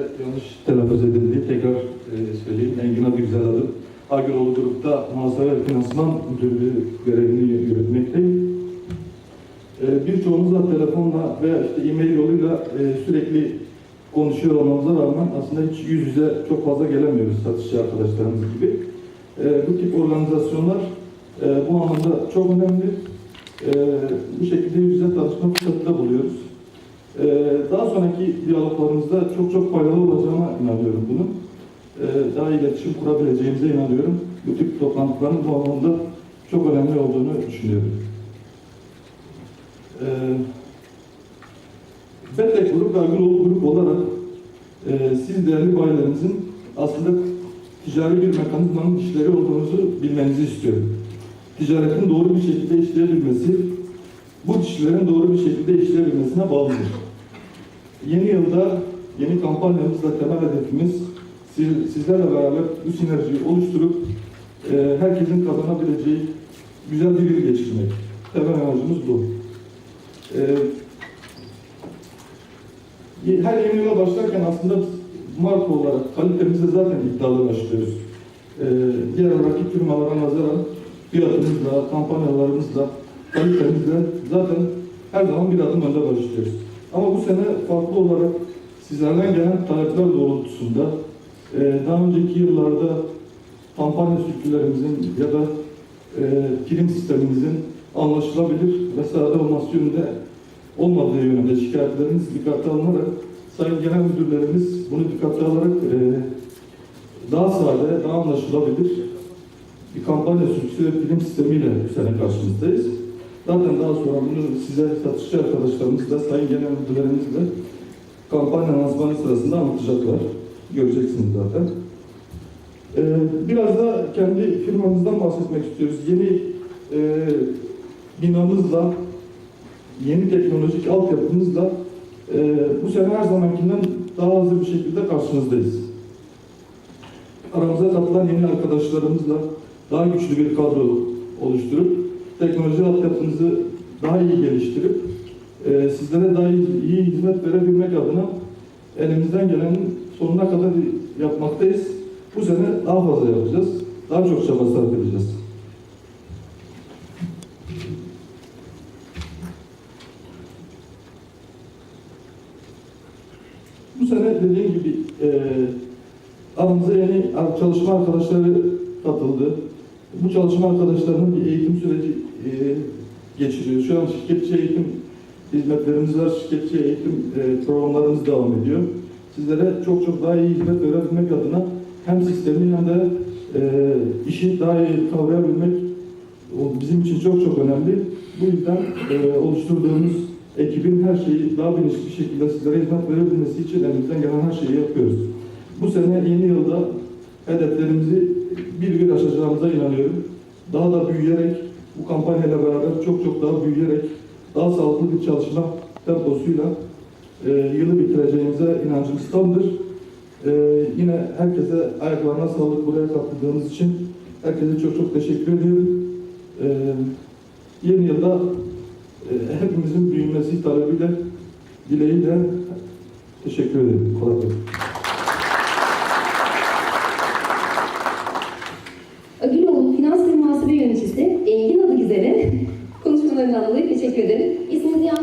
Yanlış telaffuz edildi. Tekrar e, söyleyeyim. Engin adı güzel adı. Agıroğlu Grup'ta muhasebe ve finansman müdürlüğü görevini yürütmekteyim. E, birçoğunuzla telefonla veya işte e-mail yoluyla e, sürekli konuşuyor olmamıza rağmen aslında hiç yüz yüze çok fazla gelemiyoruz satışçı arkadaşlarımız gibi. E, bu tip organizasyonlar e, bu anlamda çok önemli. E, bu şekilde yüz yüze tanışma fırsatı da buluyoruz. Ee, daha sonraki diyaloglarımızda çok çok faydalı olacağına inanıyorum bunun. Ee, daha iletişim kurabileceğimize inanıyorum. Bu tip toplantıların bu anlamda çok önemli olduğunu düşünüyorum. Ee, Betlek Grup ve Agıloğlu Grup olarak e, siz değerli bayilerimizin aslında ticari bir mekanizmanın işleri olduğunuzu bilmenizi istiyorum. Ticaretin doğru bir şekilde işleyebilmesi, bu kişilerin doğru bir şekilde işleyebilmesine bağlıdır. Yeni yılda yeni kampanyamızla temel hedefimiz siz, sizlerle beraber bu sinerjiyi oluşturup e, herkesin kazanabileceği güzel bir yıl geçirmek. Temel amacımız bu. E, her yeni yıla başlarken aslında marka olarak kalitemizde zaten iddialı başlıyoruz. E, diğer rakip firmalara nazaran fiyatımızla, kampanyalarımızla, kalitemizle zaten her zaman bir adım önde başlıyoruz. Ama bu sene farklı olarak sizlerden gelen talepler doğrultusunda e, daha önceki yıllarda kampanya sürücülerimizin ya da e, prim sistemimizin anlaşılabilir ve sahada olması yönünde olmadığı yönünde şikayetleriniz dikkate alınarak Sayın Genel Müdürlerimiz bunu dikkate alarak e, daha sade, daha anlaşılabilir bir kampanya sürücüsü ve prim sistemiyle bu sene karşınızdayız. Zaten daha sonra bunu size satışçı arkadaşlarımızla, sayın genel müdürlerimizle kampanya lansmanı sırasında anlatacaklar. Göreceksiniz zaten. Ee, biraz da kendi firmamızdan bahsetmek istiyoruz. Yeni e, binamızla, yeni teknolojik altyapımızla e, bu sene her zamankinden daha hızlı bir şekilde karşınızdayız. Aramıza katılan yeni arkadaşlarımızla daha güçlü bir kadro oluşturup teknoloji altyapımızı daha iyi geliştirip e, sizlere daha iyi, iyi hizmet verebilmek adına elimizden gelenin sonuna kadar yapmaktayız. Bu sene daha fazla yapacağız. Daha çok çaba sarf edeceğiz. Bu sene dediğim gibi e, aramıza yeni çalışma arkadaşları katıldı. Bu çalışma arkadaşlarının bir eğitim süreci e, geçiriyor. Şu an şirketçi eğitim hizmetlerimiz var, şirketçi eğitim e, programlarımız devam ediyor. Sizlere çok çok daha iyi hizmet verebilmek adına hem sistemi hem de e, işi daha iyi kavrayabilmek o bizim için çok çok önemli. Bu yüzden e, oluşturduğumuz ekibin her şeyi daha bilinçli bir şekilde sizlere hizmet verebilmesi için elimizden gelen her şeyi yapıyoruz. Bu sene yeni yılda hedeflerimizi aşacağımıza inanıyorum. Daha da büyüyerek, bu kampanyayla beraber çok çok daha büyüyerek, daha sağlıklı bir çalışma temposuyla e, yılı bitireceğimize inancımız tamdır. E, yine herkese ayaklarına sağlık buraya katıldığınız için herkese çok çok teşekkür ediyorum. E, yeni yılda e, hepimizin büyümesi talebiyle, dileğiyle teşekkür ederim. Kolay gelsin. teşekkür ederim. İsminizi